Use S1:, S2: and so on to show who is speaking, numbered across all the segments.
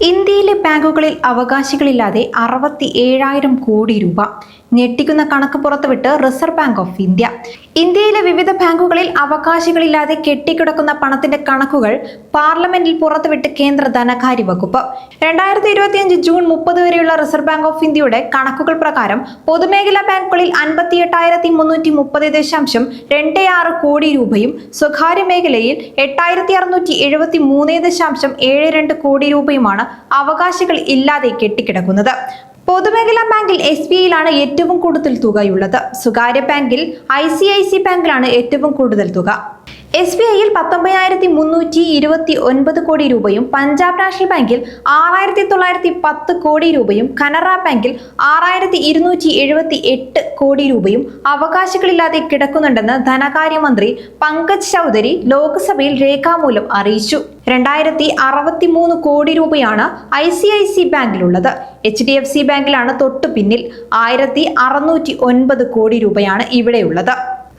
S1: ഇന്ത്യയിലെ ബാങ്കുകളിൽ അവകാശികളില്ലാതെ അറുപത്തി ഏഴായിരം കോടി രൂപ ഞെട്ടിക്കുന്ന കണക്ക് പുറത്തുവിട്ട് റിസർവ് ബാങ്ക് ഓഫ് ഇന്ത്യ. ഇന്ത്യയിലെ വിവിധ ബാങ്കുകളിൽ അവകാശികളില്ലാതെ കെട്ടിക്കിടക്കുന്ന പണത്തിന്റെ കണക്കുകൾ പാർലമെന്റിൽ പുറത്തുവിട്ട് കേന്ദ്ര ധനകാര്യ വകുപ്പ്. രണ്ടായിരത്തി ഇരുപത്തിയഞ്ച് ജൂൺ മുപ്പത് വരെയുള്ള റിസർവ് ബാങ്ക് ഓഫ് ഇന്ത്യയുടെ കണക്കുകൾ പ്രകാരം പൊതുമേഖലാ ബാങ്കുകളിൽ അൻപത്തി എട്ടായിരത്തി മുന്നൂറ്റി മുപ്പത് ദശാംശം രണ്ട് ആറ് കോടി രൂപയും സ്വകാര്യ മേഖലയിൽ എട്ടായിരത്തി അറുന്നൂറ്റി എഴുപത്തി മൂന്ന് ദശാംശം ഏഴ് രണ്ട് കോടി രൂപയുമാണ് അവകാശികൾ ഇല്ലാതെ കെട്ടിക്കിടക്കുന്നത്. പൊതുമേഖലാ ബാങ്കിൽ എസ് ബി ഐയിലാണ് ഏറ്റവും കൂടുതൽ തുകയുള്ളത്. സ്വകാര്യ ബാങ്കിൽ ഐ സി ഐ സി ബാങ്കിലാണ് ഏറ്റവും കൂടുതൽ തുക. എസ് ബി ഐയിൽ പത്തൊമ്പതിനായിരത്തി മുന്നൂറ്റി ഇരുപത്തി ഒൻപത് കോടി രൂപയും പഞ്ചാബ് നാഷണൽ ബാങ്കിൽ ആറായിരത്തി തൊള്ളായിരത്തി പത്ത് കോടി രൂപയും കനറ ബാങ്കിൽ ആറായിരത്തി ഇരുന്നൂറ്റി എഴുപത്തി എട്ട് കോടി രൂപയും അവകാശികളില്ലാതെ കിടക്കുന്നുണ്ടെന്ന് ധനകാര്യമന്ത്രി പങ്കജ് ചൗധരി ലോക്സഭയിൽ രേഖാമൂലം അറിയിച്ചു. രണ്ടായിരത്തി അറുപത്തി മൂന്ന് കോടി രൂപയാണ് ഐ സി ഐ സി ബാങ്കിലുള്ളത്. എച്ച് ഡി എഫ് സി ബാങ്കിലാണ് തൊട്ടു പിന്നിൽ ആയിരത്തി അറുന്നൂറ്റി ഒൻപത് കോടി രൂപയാണ് ഇവിടെയുള്ളത്.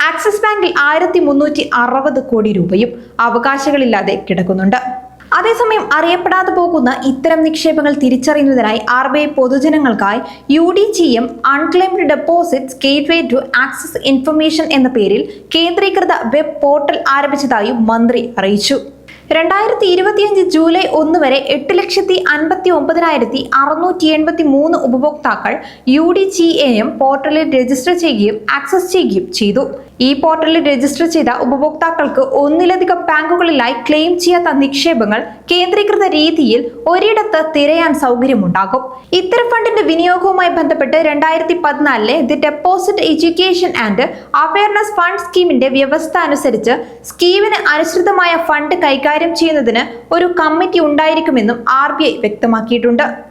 S1: ആക്സിസ് ബാങ്കിൽ ആയിരത്തി മുന്നൂറ്റി അറുപത് കോടി രൂപയും അവകാശങ്ങളില്ലാതെ കിടക്കുന്നുണ്ട്. അതേസമയം അറിയപ്പെടാതെ പോകുന്ന ഇത്തരം നിക്ഷേപങ്ങൾ തിരിച്ചറിയുന്നതിനായി R B I പൊതുജനങ്ങൾക്കായി U D G M unclaimed deposits gateway to access information എന്ന പേരിൽ കേന്ദ്രീകൃത വെബ് പോർട്ടൽ ആരംഭിച്ചതായും മന്ത്രി അറിയിച്ചു. രണ്ടായിരത്തി ഇരുപത്തിയഞ്ച് ജൂലൈ ഒന്ന് വരെ എട്ട് ലക്ഷത്തി അൻപത്തി ഒമ്പതിനായിരത്തി അറുന്നൂറ്റി എൺപത്തി മൂന്ന് ഉപഭോക്താക്കൾ U D G A M പോർട്ടലിൽ രജിസ്റ്റർ ചെയ്യുകയും ആക്സസ് ചെയ്യുകയും ചെയ്തു. ഈ പോർട്ടലിൽ രജിസ്റ്റർ ചെയ്ത ഉപഭോക്താക്കൾക്ക് ഒന്നിലധികം ബാങ്കുകളിലായി ക്ലെയിം ചെയ്യാത്ത നിക്ഷേപങ്ങൾ കേന്ദ്രീകൃത രീതിയിൽ ഒരിടത്ത് തിരയാൻ സൗകര്യമുണ്ടാകും. ഇത്തരം ഫണ്ടിന്റെ വിനിയോഗവുമായി ബന്ധപ്പെട്ട് രണ്ടായിരത്തി പതിനാലിലെ the deposit education and awareness fund സ്കീമിന്റെ വ്യവസ്ഥ അനുസരിച്ച് സ്കീമിന് അനുസൃതമായ ഫണ്ട് കൈകാര്യം ചെയ്യുന്നതിന് ഒരു കമ്മിറ്റി ഉണ്ടായിരിക്കുമെന്നും ആർ വ്യക്തമാക്കിയിട്ടുണ്ട്.